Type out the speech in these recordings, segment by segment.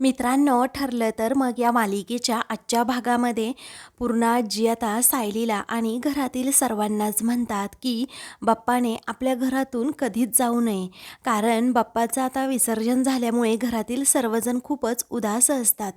मित्रांनो ठरलं तर मग या मालिकेच्या आजच्या भागामध्ये पूर्ण आजी आता सायलीला आणि घरातील सर्वांनाच म्हणतात की बाप्पाने आपल्या घरातून कधीच जाऊ नये. कारण बाप्पाचं आता विसर्जन झाल्यामुळे घरातील सर्वजण खूपच उदास असतात.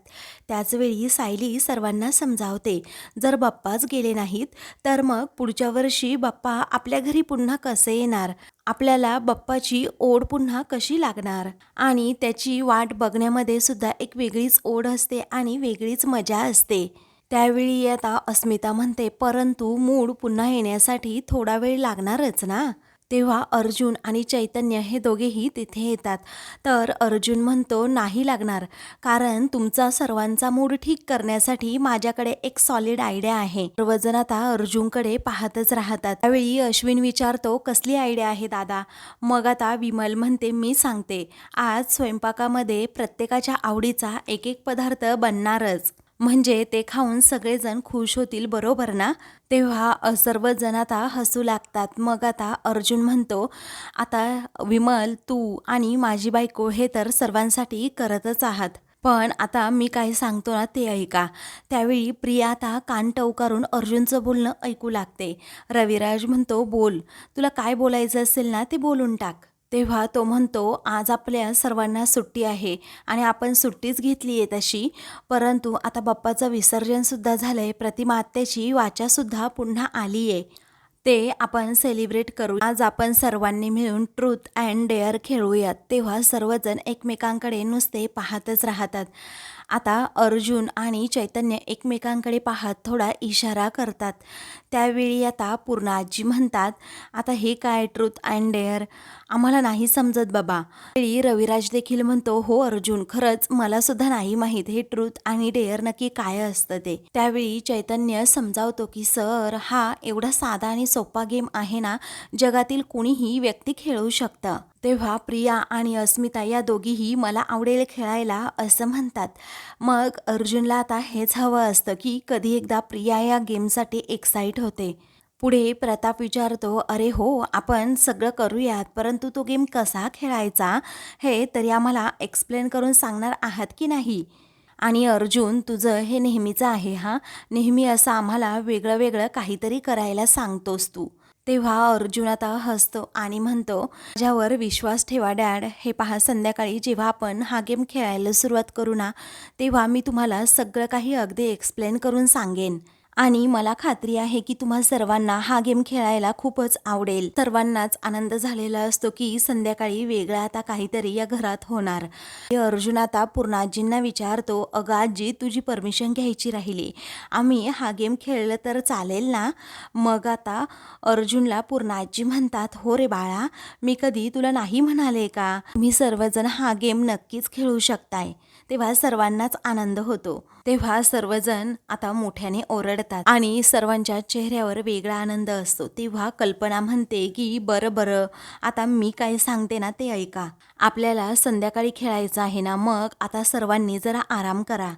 त्याचवेळी सायली सर्वांना समजावते जर बाप्पाच गेले नाहीत तर मग पुढच्या वर्षी बाप्पा आपल्या घरी पुन्हा कसे येणार? आपल्याला बाप्पाची ओढ पुन्हा कशी लागणार? आणि त्याची वाट बघण्यामध्ये सुद्धा एक वेगळीच ओढ असते आणि वेगळीच मजा असते. त्यावेळी आता अस्मिता म्हणते परंतु मूड पुन्हा येण्यासाठी थोडा वेळ लागणारच ना? तेव्हा अर्जुन आणि चैतन्य हे दोघेही तिथे येतात. तर अर्जुन म्हणतो नाही लागणार. कारण तुमचा सर्वांचा मूड ठीक करण्यासाठी माझ्याकडे एक सॉलिड आयडिया आहे. सर्वजण आता अर्जुनकडे पाहतच राहतात. त्यावेळी अश्विन विचारतो कसली आयडिया आहे दादा? मग आता विमल म्हणते मी सांगते. आज स्वयंपाकामध्ये प्रत्येकाच्या आवडीचा एक एक पदार्थ बनणारच. म्हणजे ते खाऊन सगळेजण खुश होतील बरोबर ना? तेव्हा सर्वजण आता हसू लागतात. मग आता अर्जुन म्हणतो आता विमल तू आणि माझी बायको हे तर सर्वांसाठी करतच आहात. पण आता मी काय सांगतो ना ते ऐका. त्यावेळी प्रिया आता कान टवकारून अर्जुनचं बोलणं ऐकू लागते. रविराज म्हणतो बोल. तुला काय बोलायचं असेल ना ते बोलून टाक. तेव्हा तो म्हणतो आज आपल्या सर्वांना सुट्टी आहे आणि आपण सुट्टीच घेतली आहे तशी. परंतु आता बाप्पाचं विसर्जनसुद्धा झालं आहे प्रतिमा आत्याची वाचासुद्धा पुन्हा आली आहे ते आपण सेलिब्रेट करू. आज आपण सर्वांनी मिळून ट्रूथ अँड डेअर खेळूयात. तेव्हा सर्वजण एकमेकांकडे नुसते पाहतच राहतात. आता अर्जुन आणि चैतन्य एकमेकांकडे पाहत थोडा इशारा करतात. त्यावेळी आता पूर्ण आजी म्हणतात आता हे काय ट्रूथ अँड डेअर आम्हाला नाही समजत बाबा. वेळी रविराज देखील म्हणतो हो अर्जुन खरंच मला सुद्धा नाही माहीत हे ट्रूथ आणि डेअर नक्की काय असतं ते. त्यावेळी चैतन्य समजावतो की सर हा एवढा साधा आणि सोपा गेम आहे ना जगातील कुणीही व्यक्ती खेळू शकतं. तेव्हा प्रिया आणि अस्मिता या दोघीही मला आवडेल खेळायला असं म्हणतात. मग अर्जुनला आता हेच हवं असतं की कधी एकदा प्रिया या गेमसाठी एक्साईट होते. पुढे प्रताप विचारतो अरे हो आपण सगळं करूयात परंतु तो गेम कसा खेळायचा? हे तरी आम्हाला एक्सप्लेन करून सांगणार आहात की नाही? आणि अर्जुन तुझं हे नेहमीचं आहे हा? नेहमी असं आम्हाला वेगळं वेगळं काहीतरी करायला सांगतोस तू. तेव्हा अर्जुन आता हसतो आणि म्हणतो माझ्यावर विश्वास ठेवा डॅड. हे पहा संध्याकाळी जेव्हा आपण हा गेम खेळायला सुरुवात करू ना तेव्हा मी तुम्हाला सगळं काही अगदी एक्सप्लेन करून सांगेन. आणि मला खात्री आहे की तुम्हा सर्वांना हा गेम खेळायला खूपच आवडेल. सर्वांनाच आनंद झालेला असतो की संध्याकाळी वेगळा आता काहीतरी या घरात होणार. हे अर्जुन आता पूर्णाजींना विचारतो अगं आजी तुझी परमिशन घ्यायची राहिली. आम्ही हा गेम खेळलं तर चालेल ना? मग आता अर्जुनला पूर्णाजी म्हणतात हो रे बाळा मी कधी तुला नाही म्हणाले का? तुम्ही सर्वजण हा गेम नक्कीच खेळू शकताय. तेव्हा सर्वांनाच आनंद होतो. तेव्हा सर्वजण आता मोठ्याने ओरड पडतात आणि सर्वांच्या चेहऱ्यावर वेगळा आनंद असतो. तेव्हा कल्पना म्हणते की बरं बरं आता मी काय सांगते ना ते ऐका. आपल्याला संध्याकाळी खेळायचं आहे ना मग आता सर्वांनी जरा आराम करा.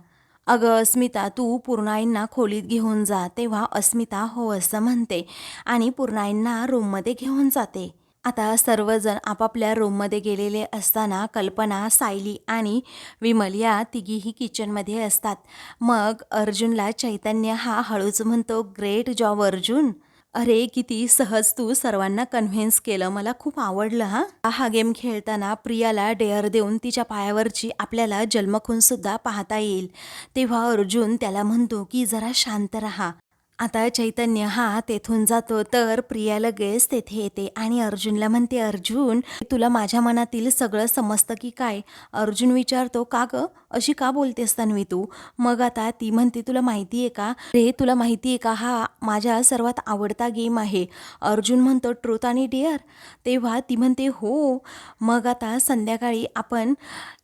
अगं अस्मिता तू पूर्णाईंना खोलीत घेऊन जा. तेव्हा अस्मिता हो असं म्हणते आणि पूर्णाईंना रूममध्ये घेऊन जाते. आता सर्वजण आपापल्या रूममध्ये गेलेले असताना कल्पना सायली आणि विमल या तिघीही किचनमध्ये असतात. मग अर्जुनला चैतन्य हा हळूच म्हणतो ग्रेट जॉब अर्जुन. अरे किती सहज तू सर्वांना कन्व्हिन्स केलं. मला खूप आवडलं हा. हा गेम खेळताना प्रियाला डेअर देऊन तिच्या पायावरची आपल्याला जन्मखूनसुद्धा पाहता येईल. तेव्हा अर्जुन त्याला म्हणतो की जरा शांत राहा. आता चैतन्य हा तेथून जातो तर प्रिया लगेच तेथे येते आणि अर्जुनला म्हणते अर्जुन तुला माझ्या मनातील सगळं समजतं की काय? अर्जुन विचारतो का ग? अशी का बोलतेस तन्वी तू? मग आता ती म्हणते तुला माहिती आहे का? रे तुला माहिती आहे का? हा माझ्या सर्वात आवडता गेम आहे. अर्जुन म्हणतो ट्रूथ आणि डिअर? तेव्हा ती म्हणते हो. मग आता संध्याकाळी आपण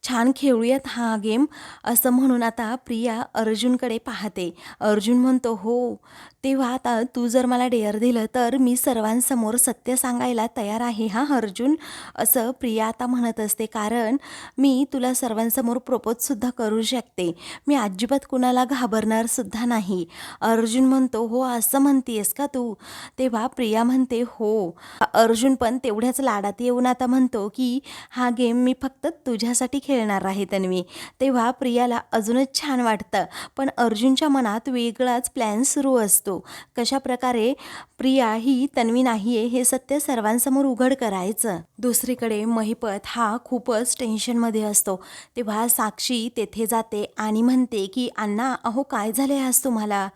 छान खेळूयात हा गेम असं म्हणून आता प्रिया अर्जुनकडे पाहते. अर्जुन म्हणतो हो. तेव्हा आता तू जर मला डेअर दिलं तर मी सर्वांसमोर सत्य सांगायला तयार आहे हा अर्जुन? असं प्रिया आता म्हणत असते कारण मी तुला सर्वांसमोर प्रपोजसुद्धा सुद्धा करू शकते. मी अजिबात कुणाला घाबरणार सुद्धा नाही. अर्जुन म्हणतो हो असं म्हणतीयस का तू? तेव्हा प्रिया म्हणते हो. अर्जुन पण तेवढ्याच लाडात येऊन आता म्हणतो की हा गेम मी फक्त तुझ्यासाठी खेळणार आहे तन्वी. तेव्हा प्रियाला अजूनच छान वाटतं पण अर्जुनच्या मनात वेगळाच प्लॅन सुरू असतो. कशा प्रकारे प्रिया ही तन्वी नाही आहे हे सत्य सर्वांसमोर उघड करायचं. दुसरीकडे महिपत हा खूपच टेन्शनमध्ये असतो. तेव्हा साक्षी तेथे जाते आणि म्हणते की अण्णा अहो काय झाले आज तुम्हाला?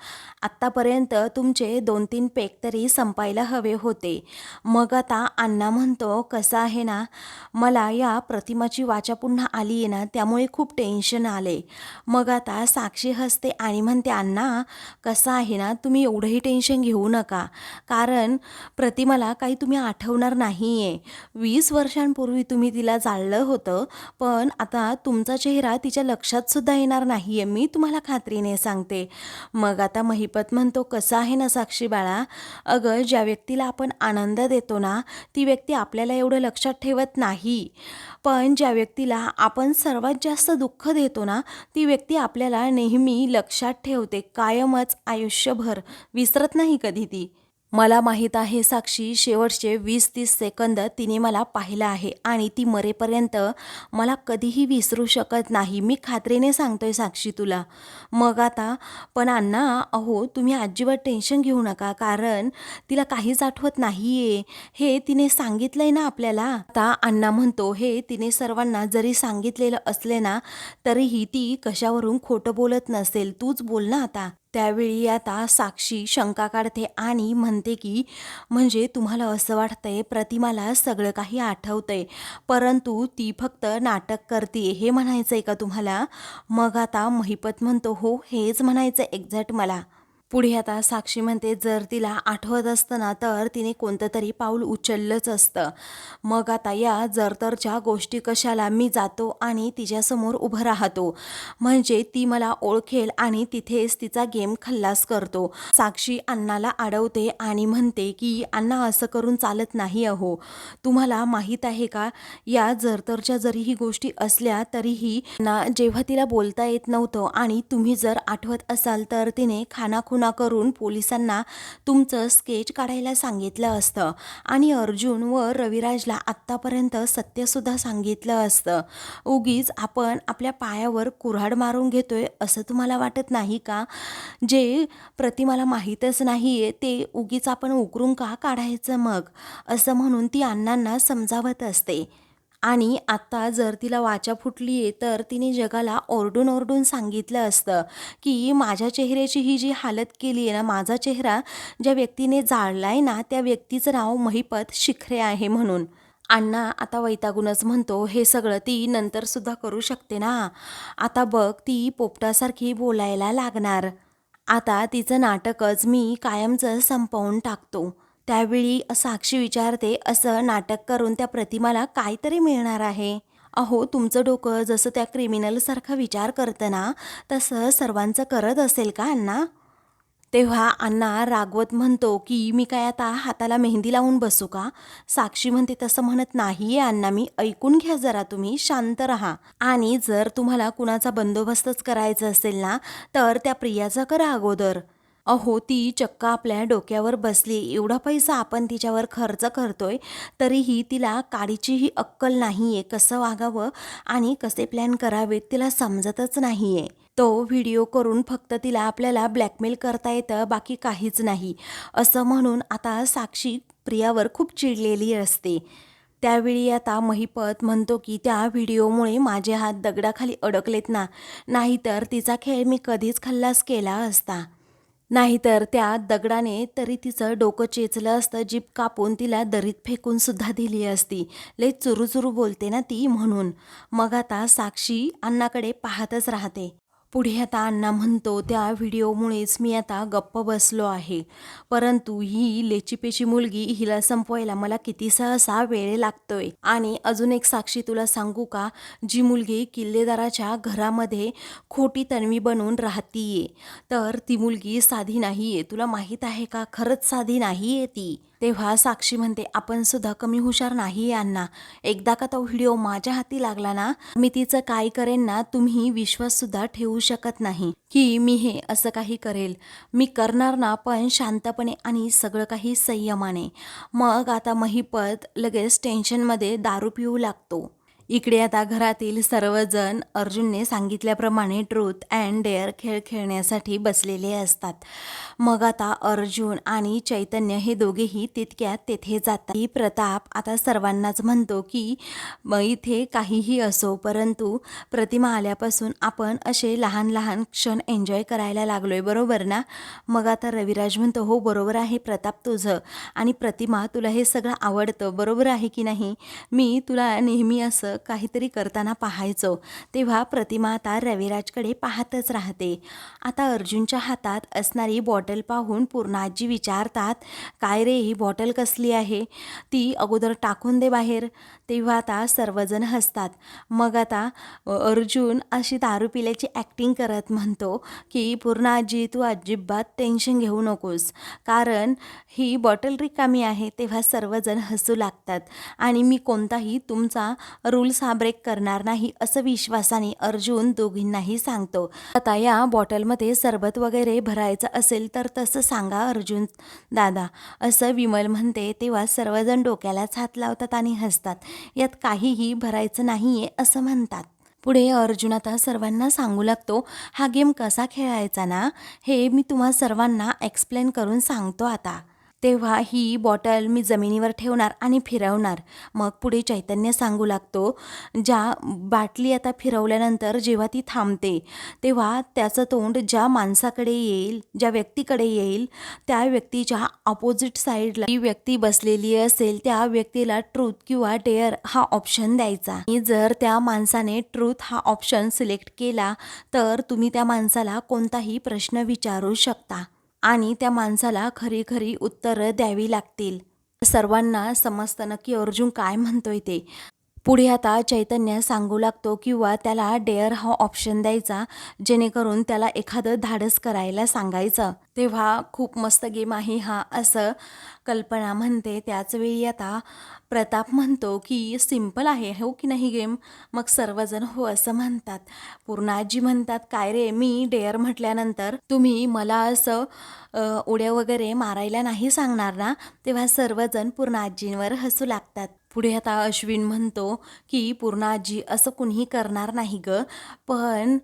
आत्तापर्यंत तुमचे दोन तीन पेक तरी संपायला हवे होते. मग आता अण्णा म्हणतो कसं आहे ना? मला या प्रतिमाची वाचा पुन्हा आली आहे ना त्यामुळे खूप टेन्शन आले मग आता साक्षी हसते आणि म्हणते अण्णा कसं आहे ना? तुम्ही एवढंही टेन्शन घेऊ नका. कारण प्रतिमाला काही तुम्ही आठवणार नाही आहे वीस वर्षांपूर्वी तुम्ही तिला जाळलं होतं पण आता तुमचा चेहरा तिच्या लक्षात सुद्धा येणार नाही आहे मी तुम्हाला खात्रीने सांगते. मग आता महिपत म्हणतो कसं आहे ना साक्षी बाळा? अगं ज्या व्यक्तीला आपण आनंद देतो ना ती व्यक्ती आपल्याला एवढं लक्षात ठेवत नाही. पण ज्या व्यक्तीला आपण सर्वात जास्त दुःख देतो ना ती व्यक्ती आपल्याला नेहमी लक्षात ठेवते. कायमच आयुष्यभर विसरत नाही कधी ती. मला माहीत आहे साक्षी शेवटचे वीस तीस सेकंद तिने मला पाहिलं आहे आणि ती मरेपर्यंत मला कधीही विसरू शकत नाही. मी खात्रीने सांगतोय साक्षी तुला. मग आता पण अण्णा अहो तुम्ही अजिबात टेन्शन घेऊ नका कारण तिला काहीच आठवत नाही आहे हे तिने सांगितलंय ना आपल्याला? आता अण्णा म्हणतो हे तिने सर्वांना जरी सांगितलेलं असले ना तरीही ती कशावरून खोटं बोलत नसेल. तूच बोल ना आता. त्यावेळी आता साक्षी शंका काढते आणि म्हणते की म्हणजे तुम्हाला असं वाटतंय प्रतिमाला सगळं काही आठवतंय परंतु ती फक्त नाटक करते हे म्हणायचं आहे का तुम्हाला? मग आता महिपत म्हणतो हो हेच म्हणायचं एक्झॅक्ट मला. पुढे आता साक्षी म्हणते जर तिला आठवत असतं ना तर तिने कोणतं तरी पाऊल उचललंच असतं. मग आता या जरतरच्या गोष्टी कशाला मी जातो आणि तिच्यासमोर उभं राहतो. म्हणजे ती मला ओळखेल आणि तिथेच तिचा गेम खल्लास करतो. साक्षी अण्णाला अडवते आणि म्हणते की अण्णा असं करून चालत नाही अहो. तुम्हाला माहीत आहे का या जरतरच्या जरी ही गोष्टी असल्या तरीही ना जेव्हा तिला बोलता येत नव्हतं आणि तुम्ही जर आठवत असाल तर तिने खानाखुना करून पोलिसांना तुमचं स्केच काढायला सांगितलं असतं. आणि अर्जुन व रविराजला आत्तापर्यंत सत्यसुद्धा सांगितलं असतं. उगीच आपण आपल्या पायावर कुऱ्हाड मारून घेतोय असं तुम्हाला वाटत नाही का? जे प्रतिमाला माहीतच नाही आहे ते उगीच आपण उकरून का काढायचं मग? असं म्हणून ती अण्णांना समजावत असते. आणि आत्ता जर तिला वाचा फुटली आहे तर तिने जगाला ओरडून ओरडून सांगितलं असतं की माझ्या चेहऱ्याची ही जी हालत केली आहे ना माझा चेहरा ज्या व्यक्तीने जाळला आहे ना त्या व्यक्तीचं नाव महिपत शिखरे आहे म्हणून. अण्णा आता वैतागूनच म्हणतो हे सगळं ती नंतरसुद्धा करू शकते ना? आता बघ ती पोपटासारखी बोलायला लागणार. आता तिचं नाटकच मी कायमचं संपवून टाकतो. त्यावेळी साक्षी विचारते असं नाटक करून त्या प्रतिमाला काहीतरी मिळणार आहे. अहो तुमचं डोकं जसं त्या क्रिमिनलसारखा विचार करतं ना तसं सर्वांचं करत असेल का अण्णा? तेव्हा अण्णा रागवत म्हणतो की मी काय आता हाताला मेहंदी लावून बसू का? साक्षी म्हणते तसं म्हणत नाही आहे अण्णा मी ऐकून घ्या जरा तुम्ही शांत राहा. आणि जर तुम्हाला कुणाचा बंदोबस्तच करायचा असेल ना तर त्या प्रियाचा करा अगोदर. अहो ती चक्क आपल्या डोक्यावर बसली. एवढा पैसा आपण तिच्यावर खर्च करतोय तरीही तिला काडीचीही अक्कल नाही आहे कसं वागावं आणि कसे प्लॅन करावेत तिला समजतच नाही आहे तो व्हिडिओ करून फक्त तिला आपल्याला ब्लॅकमेल करता येतं बाकी काहीच नाही. असं म्हणून आता साक्षी प्रियावर खूप चिडलेली असते. त्यावेळी आता महिपत म्हणतो की त्या व्हिडिओमुळे माझे हात दगडाखाली अडकलेत ना. नाहीतर तिचा खेळ मी कधीच खल्लास केला असता. नाहीतर त्या दगडाने तरी तिचं डोकं चेचलं असतं जीप कापून तिला दरीत फेकून सुद्धा दिली असती. ले चुरू चुरू बोलते ना ती म्हणून. मग आता साक्षी अण्णाकडे पाहतच राहते. पुढे आता अण्णा म्हणतो त्या व्हिडिओमुळेच मी आता गप्प बसलो आहे. परंतु ही लेचीपेची मुलगी हिला संपवायला मला किती सहसा वेळ लागतोय. आणि अजून एक साक्षी तुला सांगू का? जी मुलगी किल्लेदाराच्या घरामध्ये खोटी तन्वी बनून राहतीये. तर ती मुलगी साधी नाहीये. तुला माहीत आहे का? खरंच साधी नाहीये ती. तेव्हा साक्षी म्हणते आपण सुद्धा कमी हुशार नाही अण्णा. एकदा का तो व्हिडिओ माझ्या हाती लागला ना मी तिचं काय करेन ना तुम्ही विश्वास सुद्धा ठेवू शकत नाही की मी हे असं काही करेल. मी करणार ना पण शांतपणे आणि सगळं काही संयमाने. मग आता महिपत लगेच टेन्शनमध्ये दारू पिऊ लागतो. इकडे आता घरातील सर्वजण अर्जुनने सांगितल्याप्रमाणे ट्रूथ अँड डेअर खेळ खेळण्यासाठी बसलेले असतात. मग आता अर्जुन आणि चैतन्य हे दोघेही तितक्यात तेथे जातात. ही प्रताप आता सर्वांनाच म्हणतो की इथे काहीही असो परंतु प्रतिमा आल्यापासून आपण असे लहान लहान क्षण एन्जॉय करायला लागलोय बरोबर ना? मग आता रविराज म्हणतो हो बरोबर आहे प्रताप तुझं आणि प्रतिमा तुला हे सगळं आवडतं बरोबर आहे की नाही? मी तुला नेहमी असं असं काहीतरी करताना पाहायचो तेव्हा प्रतिमा आता रविराजकडे पाहतच राहते. आता अर्जुनच्या हातात असणारी बॉटल पाहून पूर्णाजी विचारतात काय रे ही बॉटल कसली आहे? ती अगोदर टाकून दे बाहेर. तेव्हा आता सर्वजण हसतात. मग आता अर्जुन अशी दारू पिल्याची ॲक्टिंग करत म्हणतो की पूर्णाजी तू अजिबात टेन्शन घेऊ नकोस. कारण ही बॉटल रिकामी आहे. तेव्हा सर्वजण हसू लागतात. आणि मी कोणताही तुमचा रूल्स हा ब्रेक करणार नाही असं विश्वासाने अर्जुन दोघींनाही सांगतो. आता या बॉटलमध्ये सरबत वगैरे भरायचं असेल तर तसं सांगा अर्जुन दादा. असं विमल म्हणते तेव्हा सर्वजण डोक्यालाच हात लावतात आणि हसतात. यात काहीही भरायचं नाही आहे असं म्हणतात. पुढे अर्जुन आता सर्वांना सांगू लागतो हा गेम कसा खेळायचा ना? हे मी तुम्हा सर्वांना एक्सप्लेन करून सांगतो आता. तेव्हा ही बॉटल मी जमिनीवर ठेवणार आणि फिरवणार. मग पुढे चैतन्य सांगू लागतो ज्या बाटली आता फिरवल्यानंतर जेव्हा ती थांबते तेव्हा त्याचं तोंड ज्या माणसाकडे येईल ज्या व्यक्तीकडे येईल त्या व्यक्तीच्या ऑपोजिट साईडला जी व्यक्ती बसलेली असेल त्या व्यक्तीला ट्रूथ किंवा डेअर हा ऑप्शन द्यायचा. आणि जर त्या माणसाने ट्रूथ हा ऑप्शन सिलेक्ट केला तर तुम्ही त्या माणसाला कोणताही प्रश्न विचारू शकता. आणि त्या माणसाला खरी खरी उत्तरं द्यावी लागतील. सर्वांना समजतं नक्की अर्जुन काय म्हणतोय ते. पुढे आता चैतन्य सांगू लागतो किंवा त्याला डेअर हा ऑप्शन द्यायचा जेणेकरून त्याला एखादं धाडस करायला सांगायचं. तेव्हा खूप मस्त गेम आहे हा असं कल्पना म्हणते. त्याचवेळी आता प्रताप म्हणतो की सिंपल आहे हो की नाही गेम मग सर्वजण हो असं म्हणतात. पूर्णाजी म्हणतात काय रे मी डेअर म्हटल्यानंतर तुम्ही मला असं उड्या वगैरे मारायला नाही सांगणार ना? तेव्हा सर्वजण पूर्णाजींवर हसू लागतात. पुढे आता अश्विन म्हणतो की पूर्णाजी असं कुणीही करणार नाही ग पण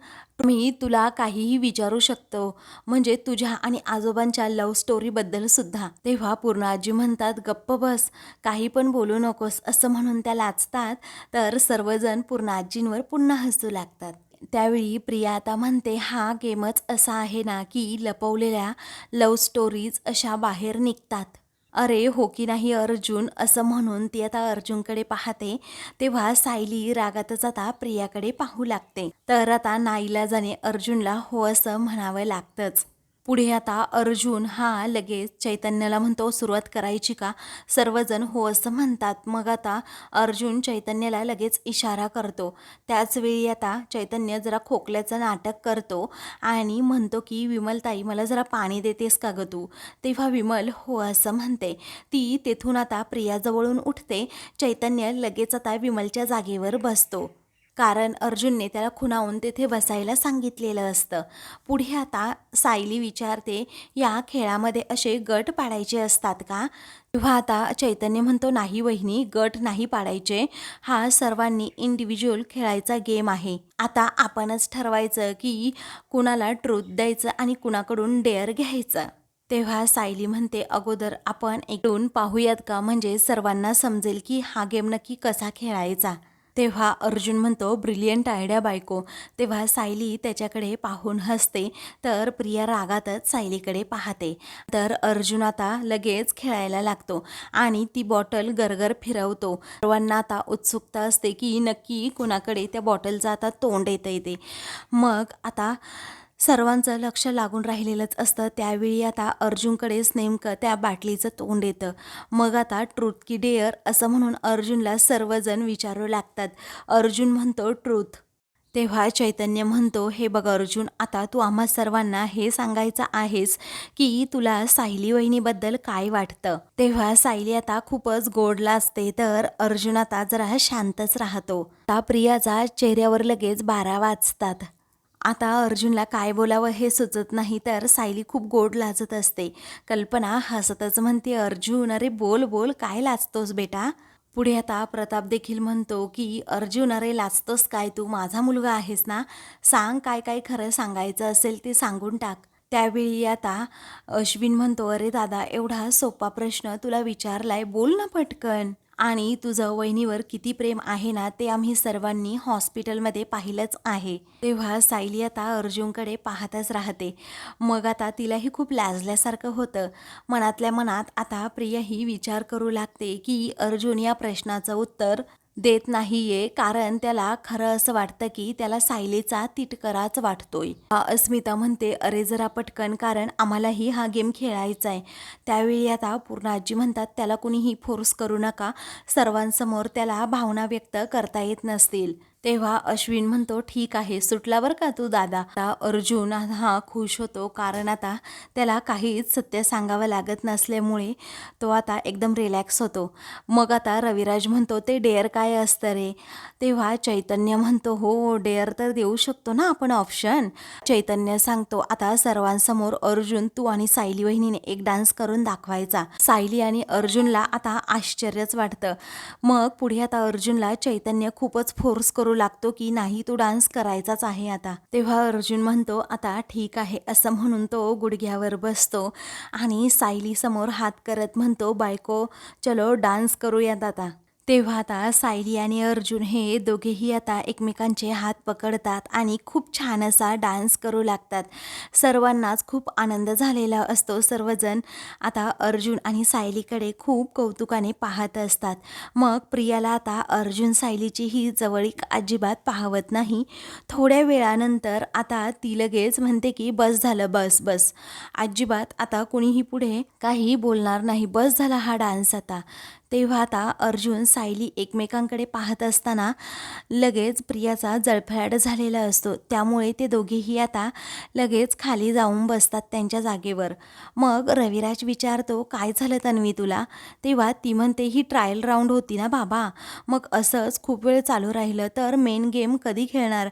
मी तुला काहीही विचारू शकतो म्हणजे तुझ्या आणि आजोबांच्या लव्ह स्टोरीबद्दल सुद्धा. तेव्हा पूर्णाजी म्हणतात गप्प बस काही पण बोलू नकोस असं म्हणून त्या लाचतात तर सर्वजण पूर्ण आजींवर पुन्हा हसू लागतात. त्यावेळी प्रिया आता म्हणते हा गेमच असा आहे ना की लपवलेल्या लव्ह स्टोरीज अशा बाहेर निघतात. अरे हो की नाही अर्जुन? असं म्हणून ती आता अर्जुनकडे पाहते. तेव्हा सायली रागातच आता प्रियाकडे पाहू लागते. तर आता नाईला जाणे अर्जुनला हो असं म्हणावं लागतंच. पुढे आता अर्जुन हा लगेच चैतन्याला म्हणतो सुरुवात करायची का? सर्वजण हो असं म्हणतात. मग आता अर्जुन चैतन्याला लगेच इशारा करतो. त्याचवेळी आता चैतन्य जरा खोकल्याचं नाटक करतो आणि म्हणतो की विमलताई मला जरा पाणी देतेस का ग तू? तेव्हा विमल हो असं म्हणते. ती तेथून आता प्रियाजवळून उठते. चैतन्य लगेच आता विमलच्या जागेवर बसतो. कारण अर्जुनने त्याला खुणावून तेथे बसायला सांगितलेलं असतं. पुढे आता सायली विचारते या खेळामध्ये असे गट पाडायचे असतात का? तेव्हा आता चैतन्य म्हणतो नाही वहिनी गट नाही पाडायचे. हा सर्वांनी इंडिव्हिज्युअल खेळायचा गेम आहे. आता आपणच ठरवायचं की कुणाला ट्रूथ द्यायचं आणि कुणाकडून डेअर घ्यायचं. तेव्हा सायली म्हणते अगोदर आपण एकूण पाहूयात का? म्हणजे सर्वांना समजेल की हा गेम नक्की कसा खेळायचा. तेव्हा अर्जुन म्हणतो ब्रिलियंट आयडिया बायको. तेव्हा सायली त्याच्याकडे पाहून हसते. तर प्रिया रागातच सायलीकडे पाहते. तर अर्जुन आता लगेच खेळायला लागतो आणि ती बॉटल गरगर फिरवतो. सर्वांना आता उत्सुकता असते की नक्की कुणाकडे त्या बॉटलचा आता तोंड येतं येते मग आता सर्वांचं लक्ष लागून राहिलेलंच असतं. त्यावेळी आता अर्जुनकडेच नेमकं त्या बाटलीचं तोंड येतं. मग आता ट्रूथ की डेअर असं म्हणून अर्जुनला सर्वजण विचारू लागतात. अर्जुन म्हणतो ट्रूथ. तेव्हा चैतन्य म्हणतो हे बघ अर्जुन आता तू आम्हा सर्वांना हे सांगायचं आहेस की तुला सायली वहिनीबद्दल काय वाटतं? तेव्हा सायली आता खूपच गोडला असते तर अर्जुन आता जरा शांतच राहतो. आता प्रियाचा चेहऱ्यावर लगेच बारा वाजतात. आता अर्जुनला काय बोलावं हे सुचत नाही तर सायली खूप गोड लाजत असते. कल्पना हसतच म्हणते अर्जुन अरे बोल बोल काय लाजतोस बेटा? पुढे आता प्रताप देखील म्हणतो की अर्जुन अरे लाजतोस काय तू? माझा मुलगा आहेस ना? सांग काय काय खरं सांगायचं असेल ते सांगून टाक. त्यावेळी आता अश्विन म्हणतो अरे दादा एवढा सोपा प्रश्न तुला विचारलाय बोल ना पटकन. आणि तुझं वहिनीवर किती प्रेम आहे ना ते आम्ही सर्वांनी हॉस्पिटलमध्ये पाहिलंच आहे. तेव्हा सायली आता अर्जुनकडे पाहतच राहते. मग आता तिलाही खूप लाजल्यासारखं होतं. मनातल्या मनात आता प्रियाही विचार करू लागते की अर्जुन या प्रश्नाचं उत्तर देत नाहीये कारण त्याला खरं असं वाटतं की त्याला सायलीचा तिटकराच वाटतोय. अस्मिता म्हणते अरे जरा पटकन कारण आम्हालाही हा गेम खेळायचा आहे त्यावेळी आता पूर्ण आजी म्हणतात त्याला कुणीही फोर्स करू नका. सर्वांसमोर त्याला भावना व्यक्त करता येत नसतील. तेव्हा अश्विन म्हणतो ठीक आहे सुटला का तू दादा? आता अर्जुन हा खुश होतो कारण आता त्याला काहीच सत्य सांगावं लागत नसल्यामुळे तो आता एकदम रिलॅक्स होतो. मग आता रविराज म्हणतो ते डेअर काय असतं रे? तेव्हा चैतन्य म्हणतो हो डेअर तर देऊ शकतो ना आपण ऑप्शन चैतन्य सांगतो आता सर्वांसमोर अर्जुन तू आणि सायली वहिनीने एक डान्स करून दाखवायचा. सायली आणि अर्जुनला आता आश्चर्यच वाटतं. मग पुढे आता अर्जुनला चैतन्य खूपच फोर्स करू लागतो की नाही तो डान्स करायचाच आहे आता. तेव्हा अर्जुन म्हणतो आता ठीक आहे असं म्हणून तो गुडघ्यावर बसतो आणि सायली समोर हात करत म्हणतो बायको चलो डान्स करूयात आता. तेव्हा आता सायली आणि अर्जुन हे दोघेही आता एकमेकांचे हात पकडतात आणि खूप छान असा डान्स करू लागतात. सर्वांनाच खूप आनंद झालेला असतो. सर्वजण आता अर्जुन आणि सायलीकडे खूप कौतुकाने पाहत असतात. मग प्रियाला आता अर्जुन सायलीची ही जवळीक अजिबात पाहवत नाही. थोड्या वेळानंतर आता ती लगेच म्हणते की बस झालं बस बस. अजिबात आता कुणीही पुढे काही बोलणार नाही. बस झाला हा डान्स आता. तेव्हा आता अर्जुन सायली एकमेकांकडे पाहत असताना लगेच प्रियाचा जळफळाट झालेला असतो. त्यामुळे ते दोघेही आता लगेच खाली जाऊन बसतात त्यांच्या जागेवर. मग रविराज विचारतो काय झालं तन्वी तुला? तेव्हा ती म्हणते ही ट्रायल राऊंड होती ना बाबा. मग असंच खूप वेळ चालू राहिलं तर मेन गेम कधी खेळणार?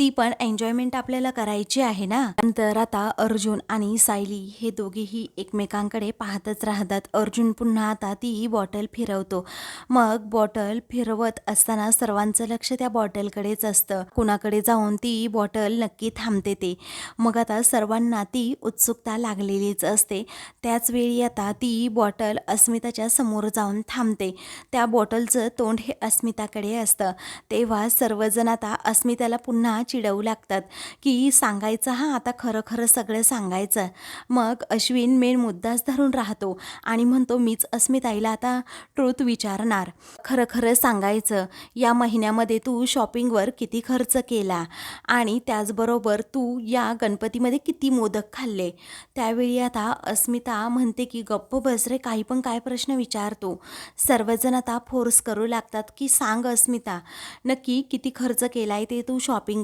ती पण एन्जॉयमेंट आपल्याला करायची आहे ना? नंतर आता अर्जुन आणि सायली हे दोघेही एकमेकांकडे पाहतच राहतात. अर्जुन पुन्हा आता ती बॉटल फिरवतो. मग बॉटल फिरवत असताना सर्वांचं लक्ष त्या बॉटलकडेच असतं. कुणाकडे जाऊन ती बॉटल नक्की थांबते ते. मग आता सर्वांना ती उत्सुकता लागलेलीच असते. त्याचवेळी आता ती बॉटल अस्मिताच्या समोर जाऊन थांबते. त्या बॉटलचं तोंड हे अस्मिताकडे असतं. तेव्हा सर्वजण आता अस्मिताला पुन्हा चिडवू लागतात की सांगायचं हा आता खरं खरं सगळं सांगायचं. मग अश्विन मेन मुद्दाच धरून राहतो आणि म्हणतो मीच अस्मिताईला आता ट्रूथ विचारणार. खरं खरं सांगायचं. या महिन्यामध्ये तू शॉपिंगवर किती खर्च केला आणि त्याचबरोबर तू या गणपतीमध्ये किती मोदक खाल्ले? त्यावेळी आता अस्मिता म्हणते की गप्प बस रे काही पण काय प्रश्न विचारतो. सर्वजण आता फोर्स करू लागतात की सांग अस्मिता नक्की किती खर्च केला आहे ते तू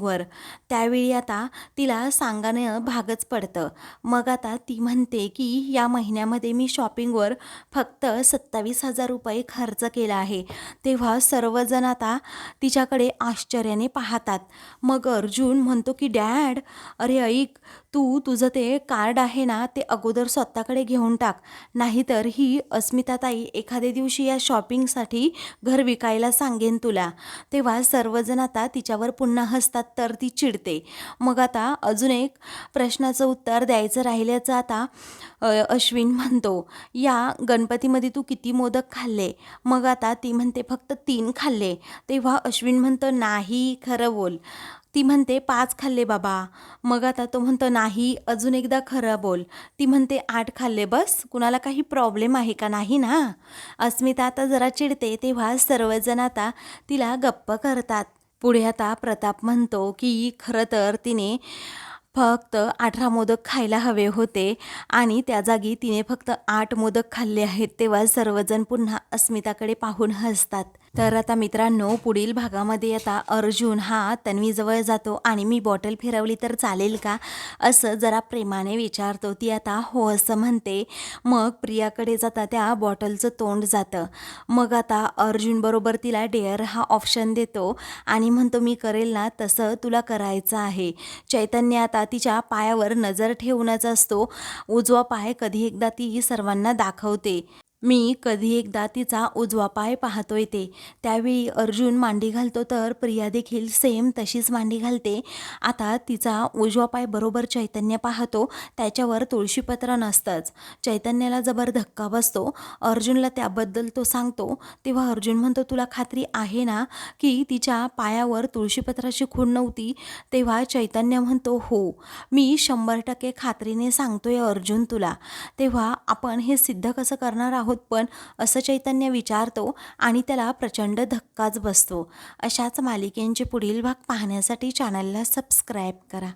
वर. त्यावेळी आता तिला सांगणं भागच पडतं. मग आता ती म्हणते की या महिन्यामध्ये मी शॉपिंगवर फक्त सत्तावीस हजार रुपये खर्च केला आहे. तेव्हा सर्वजण आता तिच्याकडे आश्चर्याने पाहतात. मग अर्जुन म्हणतो की डॅड अरे ऐक तू तुझं ते कार्ड आहे ना ते अगोदर स्वतःकडे घेऊन टाक. नाहीतर ही अस्मिताताई एखाद्या दिवशी या शॉपिंगसाठी घर विकायला सांगेन तुला. तेव्हा सर्वजण आता तिच्यावर पुन्हा हसतात तर ती चिडते. मग आता अजून एक प्रश्नाचं उत्तर द्यायचं राहिल्याचं आता अश्विन म्हणतो या गणपतीमध्ये तू किती मोदक खाल्ले? मग आता ती म्हणते फक्त तीन खाल्ले. तेव्हा अश्विन म्हणतो नाही खरं बोल. ती म्हणते पाच खाल्ले बाबा. मग आता तो म्हणतो नाही अजून एकदा खरं बोल. ती म्हणते आठ खाल्ले बस कुणाला काही प्रॉब्लेम आहे का? नाही ना? अस्मिता आता जरा चिडते तेव्हा सर्वजण आता तिला गप्प करतात. पुढे आता प्रताप म्हणतो की खरं तर तिने फक्त अठरा मोदक खायला हवे होते आणि त्या जागी तिने फक्त आठ मोदक खाल्ले आहेत. तेव्हा सर्वजण पुन्हा अस्मिताकडे पाहून हसतात. तर आता मित्रांनो पुढील भागामध्ये आता अर्जुन हा तन्वीजवळ जातो आणि मी बॉटल फिरवली तर चालेल का? असं जरा प्रेमाने विचारतो. ती आता हो असं म्हणते. मग प्रियाकडे जाता त्या बॉटलचं तोंड जातं. मग आता अर्जुनबरोबर तिला डेअर हा ऑप्शन देतो आणि म्हणतो मी करेल ना तसं तुला करायचं आहे. चैतन्य आता तिच्या पायावर नजर ठेवूनच असतो. उजवा पाय कधी एकदा ती सर्वांना दाखवते. मी कधी एकदा तिचा उजवा पाय पाहतोय ते. त्यावेळी अर्जुन मांडी घालतो तर प्रिया देखील सेम तशीच मांडी घालते. आता तिचा उजवा पाय बरोबर चैतन्य पाहतो. त्याच्यावर तुळशीपत्र नसतंच. चैतन्याला जबर धक्का बसतो. अर्जुनला त्याबद्दल तो सांगतो. तेव्हा अर्जुन म्हणतो तुला खात्री आहे ना की तिच्या पायावर तुळशीपत्राची खूण नव्हती? तेव्हा चैतन्य म्हणतो हो. मी शंभर टक्के खात्रीने सांगतोय अर्जुन तुला. तेव्हा आपण हे सिद्ध कसं करणार आहोत आहोत पण असं चैतन्य विचारतो आणि त्याला प्रचंड धक्काच बसतो. अशाच मालिकेंचे पुढील भाग पाहण्यासाठी चॅनलला सबस्क्राईब करा.